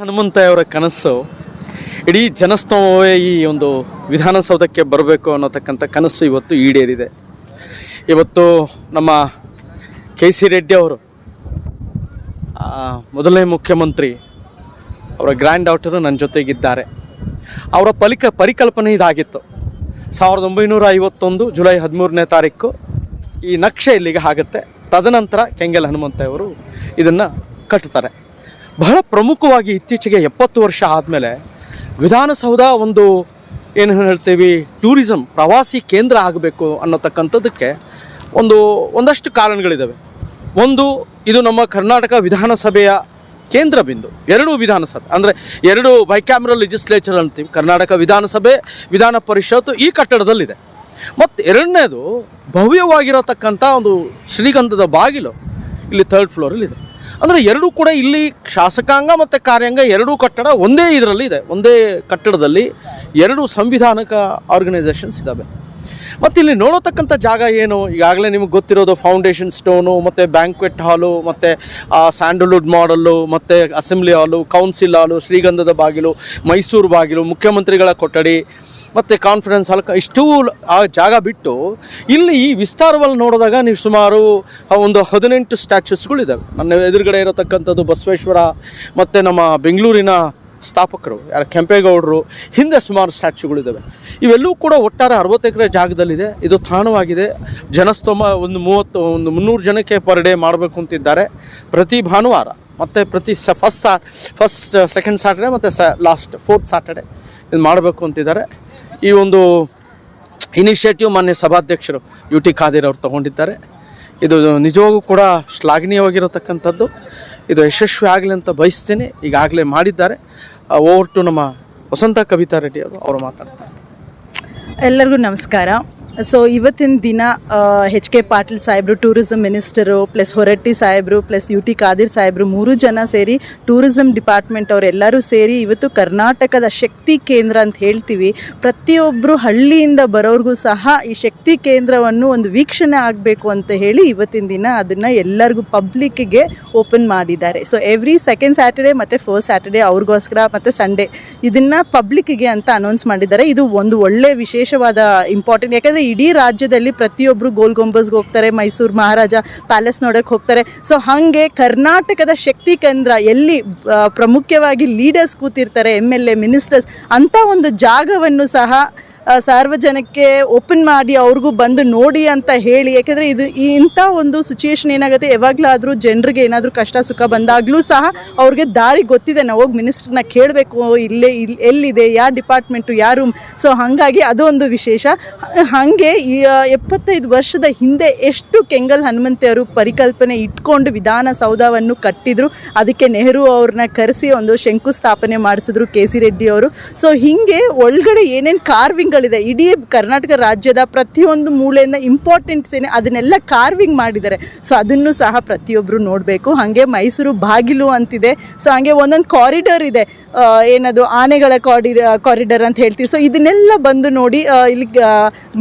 ಹನುಮಂತಯ್ಯವರ ಕನಸು. ಇಡೀ ಜನಸ್ತೋಮವೇ ಈ ಒಂದು ವಿಧಾನಸೌಧಕ್ಕೆ ಬರಬೇಕು ಅನ್ನೋತಕ್ಕಂಥ ಕನಸು ಇವತ್ತು ಈಡೇರಿದೆ. ಇವತ್ತು ನಮ್ಮ ಕೆ ಸಿ ರೆಡ್ಡಿ ಅವರು ಮೊದಲನೇ ಮುಖ್ಯಮಂತ್ರಿ, ಅವರ ಗ್ರ್ಯಾಂಡ್ ಡಾಕ್ಟರು ನನ್ನ ಜೊತೆಗಿದ್ದಾರೆ. ಅವರ ಪಲಿಕ, ಪರಿಕಲ್ಪನೆ ಇದಾಗಿತ್ತು. ಸಾವಿರದ ಒಂಬೈನೂರ ಐವತ್ತೊಂದು ಜುಲೈ ಹದಿಮೂರನೇ ತಾರೀಕು ಈ ನಕ್ಷೆ ಇಲ್ಲಿಗೆ ಆಗುತ್ತೆ. ತದನಂತರ ಕೆಂಗಲ್ ಹನುಮಂತಯ್ಯವರು ಇದನ್ನು ಕಟ್ತಾರೆ. ಬಹಳ ಪ್ರಮುಖವಾಗಿ ಇತ್ತೀಚೆಗೆ ಎಪ್ಪತ್ತು ವರ್ಷ ಆದಮೇಲೆ ವಿಧಾನಸೌಧ ಒಂದು ಏನು ಹೇಳ್ತೀವಿ, ಟೂರಿಸಂ, ಪ್ರವಾಸಿ ಕೇಂದ್ರ ಆಗಬೇಕು ಅನ್ನತಕ್ಕಂಥದ್ದಕ್ಕೆ ಒಂದು ಒಂದಷ್ಟು ಕಾರಣಗಳಿದ್ದಾವೆ ಒಂದು, ಇದು ನಮ್ಮ ಕರ್ನಾಟಕ ವಿಧಾನಸಭೆಯ ಕೇಂದ್ರ ಬಿಂದು. ಎರಡು ವಿಧಾನಸಭೆ, ಅಂದರೆ ಎರಡು ಬೈಕ್ಯಾಮ್ರಲ್ ಲೆಜಿಸ್ಲೇಚರ್ ಅಂತೀವಿ. ಕರ್ನಾಟಕ ವಿಧಾನಸಭೆ, ವಿಧಾನ ಪರಿಷತ್ತು ಈ ಕಟ್ಟಡದಲ್ಲಿದೆ. ಮತ್ತು ಎರಡನೇದು ಭವ್ಯವಾಗಿರತಕ್ಕಂಥ ಒಂದು ಶ್ರೀಗಂಧದ ಬಾಗಿಲು ಇಲ್ಲಿ ಥರ್ಡ್ ಫ್ಲೋರಲ್ಲಿದೆ ಅಂದರೆ ಎರಡೂ ಕೂಡ ಇಲ್ಲಿ ಶಾಸಕಾಂಗ ಮತ್ತು ಕಾರ್ಯಾಂಗ ಎರಡೂ ಕಟ್ಟಡ ಒಂದೇ ಇದರಲ್ಲಿ ಇದೆ, ಒಂದೇ ಕಟ್ಟಡದಲ್ಲಿ ಎರಡು ಸಂವಿಧಾನಕ ಆರ್ಗನೈಸೇಷನ್ಸ್ ಇದ್ದಾವೆ ಮತ್ತು ಇಲ್ಲಿ ನೋಡತಕ್ಕಂಥ ಜಾಗ ಏನು? ಈಗಾಗಲೇ ನಿಮಗೆ ಗೊತ್ತಿರೋದು ಫೌಂಡೇಶನ್ ಸ್ಟೋನು ಮತ್ತು ಬ್ಯಾಂಕ್ವೆಟ್ ಹಾಲು ಮತ್ತು ಸ್ಯಾಂಡಲ್ವುಡ್ ಮಾಡಲ್ಲು ಮತ್ತು ಅಸೆಂಬ್ಲಿ ಹಾಲು ಕೌನ್ಸಿಲ್ ಹಾಲು ಶ್ರೀಗಂಧದ ಬಾಗಿಲು, ಮೈಸೂರು ಬಾಗಿಲು, ಮುಖ್ಯಮಂತ್ರಿಗಳ ಕೊಠಡಿ ಮತ್ತು ಕಾನ್ಫಿಡೆನ್ಸ್ ಹಲಕ ಇಷ್ಟೂ ಆ ಜಾಗ ಬಿಟ್ಟು ಇಲ್ಲಿ ಈ ವಿಸ್ತಾರವನ್ನು ನೋಡಿದಾಗ ನೀವು ಸುಮಾರು ಒಂದು ಹದಿನೆಂಟು ಸ್ಟ್ಯಾಚ್ಯೂಸ್ಗಳಿದ್ದಾವೆ ನನ್ನ ಎದುರುಗಡೆ ಇರತಕ್ಕಂಥದ್ದು ಬಸವೇಶ್ವರ ಮತ್ತು ನಮ್ಮ ಬೆಂಗಳೂರಿನ ಸ್ಥಾಪಕರು, ಯಾರು ಕೆಂಪೇಗೌಡರು, ಹಿಂದೆ ಸುಮಾರು ಸ್ಟ್ಯಾಚ್ಯೂಗಳಿದ್ದಾವೆ ಇವೆಲ್ಲವೂ ಕೂಡ ಒಟ್ಟಾರೆ ಅರವತ್ತು ಎಕರೆ ಜಾಗದಲ್ಲಿದೆ. ಇದು ತಾಣವಾಗಿದೆ. ಜನಸ್ತೋಮ ಒಂದು ಮೂವತ್ತು, ಒಂದು ಮುನ್ನೂರು ಜನಕ್ಕೆ ಪರ್ ಡೇ ಮಾಡಬೇಕು ಅಂತಿದ್ದಾರೆ. ಪ್ರತಿ ಭಾನುವಾರ ಮತ್ತು ಪ್ರತಿ ಸ ಫಸ್ಟ್ ಸಾ ಫಸ್ಟ್ ಸೆಕೆಂಡ್ ಸ್ಯಾಟರ್ಡೆ ಮತ್ತು ಸ ಲಾಸ್ಟ್ ಫೋರ್ತ್ ಸ್ಯಾಟರ್ಡೆ ಇದು ಮಾಡಬೇಕು ಅಂತಿದ್ದಾರೆ. ಈ ಒಂದು ಇನಿಷಿಯೇಟಿವ್ ಮಾನ್ಯ ಸಭಾಧ್ಯಕ್ಷರು ಯು ಟಿ ಖಾದಿರ್ ಅವರು ತಗೊಂಡಿದ್ದಾರೆ. ಇದು ನಿಜವಾಗೂ ಕೂಡ ಶ್ಲಾಘನೀಯವಾಗಿರತಕ್ಕಂಥದ್ದು. ಇದು ಯಶಸ್ವಿ ಆಗಲಿ ಅಂತ ಬಯಸ್ತೀನಿ. ಈಗಾಗಲೇ ಮಾಡಿದ್ದಾರೆ. ಓವರ್ ಟು ನಮ್ಮ ವಸಂತ ಕವಿತಾ ರೆಡ್ಡಿ ಅವರು ಅವರು ಮಾತಾಡ್ತಾರೆ. ಎಲ್ಲರಿಗೂ ನಮಸ್ಕಾರ. ಸೊ ಇವತ್ತಿನ ದಿನ ಎಚ್ ಕೆ ಪಾಟೀಲ್ ಸಾಹೇಬರು ಟೂರಿಸಂ ಮಿನಿಸ್ಟರು ಪ್ಲಸ್ ಹೊರಟ್ಟಿ ಸಾಹೇಬರು ಪ್ಲಸ್ ಯು ಟಿ ಖಾದಿರ್ ಸಾಹೇಬರು ಮೂರು ಜನ ಸೇರಿ ಟೂರಿಸಂ ಡಿಪಾರ್ಟ್ಮೆಂಟ್ ಅವರೆಲ್ಲರೂ ಸೇರಿ ಇವತ್ತು ಕರ್ನಾಟಕದ ಶಕ್ತಿ ಕೇಂದ್ರ ಅಂತ ಹೇಳ್ತೀವಿ. ಪ್ರತಿಯೊಬ್ಬರು ಹಳ್ಳಿಯಿಂದ ಬರೋರಿಗೂ ಸಹ ಈ ಶಕ್ತಿ ಕೇಂದ್ರವನ್ನು ಒಂದು ವೀಕ್ಷಣೆ ಆಗಬೇಕು ಅಂತ ಹೇಳಿ ಇವತ್ತಿನ ದಿನ ಅದನ್ನು ಎಲ್ಲರಿಗೂ ಪಬ್ಲಿಕ್ಕಿಗೆ ಓಪನ್ ಮಾಡಿದ್ದಾರೆ. ಸೊ ಎವ್ರಿ ಸೆಕೆಂಡ್ ಸ್ಯಾಟರ್ಡೆ ಮತ್ತು ಫಸ್ಟ್ ಸ್ಯಾಟರ್ಡೆ ಅವ್ರಿಗೋಸ್ಕರ ಮತ್ತು ಸಂಡೇ ಇದನ್ನು ಪಬ್ಲಿಕ್ಕಿಗೆ ಅಂತ ಅನೌನ್ಸ್ ಮಾಡಿದ್ದಾರೆ. ಇದು ಒಂದು ಒಳ್ಳೆ ವಿಶೇಷವಾದ ಇಂಪಾರ್ಟೆಂಟ್ ಯಾಕಂದರೆ ಇಡೀ ರಾಜ್ಯದಲ್ಲಿ ಪ್ರತಿಯೊಬ್ಬರು ಗೋಲ್ ಗೊಂಬಸ್ಗೆ ಹೋಗ್ತಾರೆ, ಮೈಸೂರು ಮಹಾರಾಜ ಪ್ಯಾಲೇಸ್ ನೋಡೋಕ್ಕೆ ಹೋಗ್ತಾರೆ. ಸೊ ಹಾಗೆ ಕರ್ನಾಟಕದ ಶಕ್ತಿ ಕೇಂದ್ರ ಎಲ್ಲಿ ಪ್ರಮುಖವಾಗಿ ಲೀಡರ್ಸ್ ಕೂತಿರ್ತಾರೆ ಎಂ ಎಲ್ ಎ ಮಿನಿಸ್ಟರ್ಸ್ ಅಂಥ ಒಂದು ಜಾಗವನ್ನು ಸಹ ಆ, ಸಾರ್ವಜನಿಕಕ್ಕೆ ಓಪನ್ ಮಾಡಿ ಅವ್ರಿಗೂ ಬಂದು ನೋಡಿ ಅಂತ ಹೇಳಿ ಯಾಕೆಂದರೆ ಇದು ಇಂಥ ಒಂದು ಸಿಚುಯೇಷನ್ ಏನಾಗುತ್ತೆ ಯಾವಾಗಲಾದರೂ ಜನರಿಗೆ ಏನಾದರೂ ಕಷ್ಟ ಸುಖ ಬಂದಾಗಲೂ ಸಹ ಅವ್ರಿಗೆ ದಾರಿ ಗೊತ್ತಿದೆ. ನಾವು ಹೋಗಿ ಮಿನಿಸ್ಟ್ರನ್ನ ಕೇಳಬೇಕು ಇಲ್ಲೇ ಇಲ್ಲಿ ಎಲ್ಲಿದೆ ಯಾವ ಡಿಪಾರ್ಟ್ಮೆಂಟು ಯಾರು ಸೊ ಹಾಗಾಗಿ ಅದು ಒಂದು ವಿಶೇಷ. ಹಾಗೆ ಎಪ್ಪತ್ತೈದು ವರ್ಷದ ಹಿಂದೆ ಎಷ್ಟು ಕೆಂಗಲ್ ಹನುಮಂತೆಯವರು ಪರಿಕಲ್ಪನೆ ಇಟ್ಕೊಂಡು ವಿಧಾನಸೌಧವನ್ನು ಕಟ್ಟಿದ್ರು ಅದಕ್ಕೆ ನೆಹರು ಅವ್ರನ್ನ ಕರೆಸಿ ಒಂದು ಶಂಕುಸ್ಥಾಪನೆ ಮಾಡಿಸಿದ್ರು ಕೆ ಸಿ ರೆಡ್ಡಿ ಅವರು. ಸೊ ಹೀಗೆ ಒಳಗಡೆ ಏನೇನು ಕಾರ್ವಿಂಗ್ಗಳಿದೆ ಇಡೀ ಕರ್ನಾಟಕ ರಾಜ್ಯದ ಪ್ರತಿಯೊಂದು ಮೂಲೆಯಿಂದ ಇಂಪಾರ್ಟೆಂಟ್ಸ್ ಏನೇ ಅದನ್ನೆಲ್ಲ ಕಾರ್ವಿಂಗ್ ಮಾಡಿದ್ದಾರೆ. ಸೊ ಅದನ್ನು ಸಹ ಪ್ರತಿಯೊಬ್ಬರು ನೋಡಬೇಕು. ಹಾಗೆ ಮೈಸೂರು ಬಾಗಿಲು ಅಂತಿದೆ. ಸೊ ಹಾಗೆ ಒಂದೊಂದು ಕಾರಿಡಾರ್ ಇದೆ. ಏನದು, ಆನೆಗಳ ಕಾರಿ ಕಾರಿಡಾರ್ ಅಂತ ಹೇಳ್ತೀವಿ. ಸೊ ಇದನ್ನೆಲ್ಲ ಬಂದು ನೋಡಿ ಇಲ್ಲಿ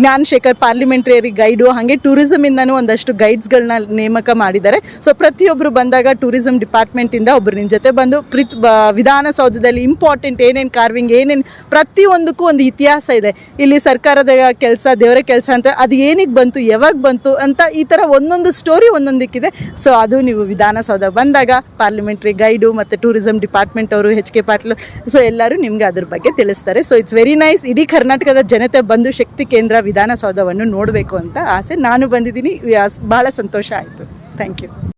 ಜ್ಞಾನಶೇಖರ್ ಪಾರ್ಲಿಮೆಂಟ್ರಿ ಗೈಡು ಹಾಗೆ ಟೂರಿಸಮಿಂದನೂ ಒಂದಷ್ಟು ಗೈಡ್ಸ್ಗಳನ್ನ ನೇಮಕ ಮಾಡಿದ್ದಾರೆ. ಸೊ ಪ್ರತಿಯೊಬ್ಬರು ಬಂದಾಗ ಟೂರಿಸಂ ಡಿಪಾರ್ಟ್ಮೆಂಟಿಂದ ಒಬ್ಬರು ನಿಮ್ಮ ಜೊತೆ ಬಂದು ಪ್ರಿತ್ ವಿಧಾನಸೌಧದಲ್ಲಿ ಇಂಪಾರ್ಟೆಂಟ್ ಏನೇನು ಕಾರ್ವಿಂಗ್ ಏನೇನು ಪ್ರತಿಯೊಂದಕ್ಕೂ ಒಂದು ಇತಿಹಾಸ ಇದೆ. ಇಲ್ಲಿ ಸರ್ಕಾರದ ಕೆಲಸ, ದೇವರ ಕೆಲಸ ಅಂತ ಅದು ಏನಿಗೆ ಬಂತು, ಯಾವಾಗ ಬಂತು ಅಂತ ಈ ಥರ ಒಂದೊಂದು ಸ್ಟೋರಿ ಒಂದೊಂದಕ್ಕಿದೆ. ಸೊ ಅದು ನೀವು ವಿಧಾನಸೌಧ ಬಂದಾಗ ಪಾರ್ಲಿಮೆಂಟ್ರಿ ಗೈಡು ಮತ್ತು ಟೂರಿಸಂ ಡಿಪಾರ್ಟ್ಮೆಂಟ್ ಅವರು ಎಚ್ ಕೆ ಪಾಟೀಲ್ ಸೊ ಎಲ್ಲರೂ ನಿಮಗೆ ಅದ್ರ ಬಗ್ಗೆ ತಿಳಿಸ್ತಾರೆ. ಸೊ ಇಟ್ಸ್ ವೆರಿ ನೈಸ್ ಇಡೀ ಕರ್ನಾಟಕದ ಜನತೆ ಬಂದು ಶಕ್ತಿ ಕೇಂದ್ರ ವಿಧಾನಸೌಧವನ್ನು ನೋಡಬೇಕು ಅಂತ ಆಸೆ. ನಾನು ಬಂದಿದ್ದೀನಿ ಭಾಳ ಸಂತೋಷ ಆಯಿತು. Thank you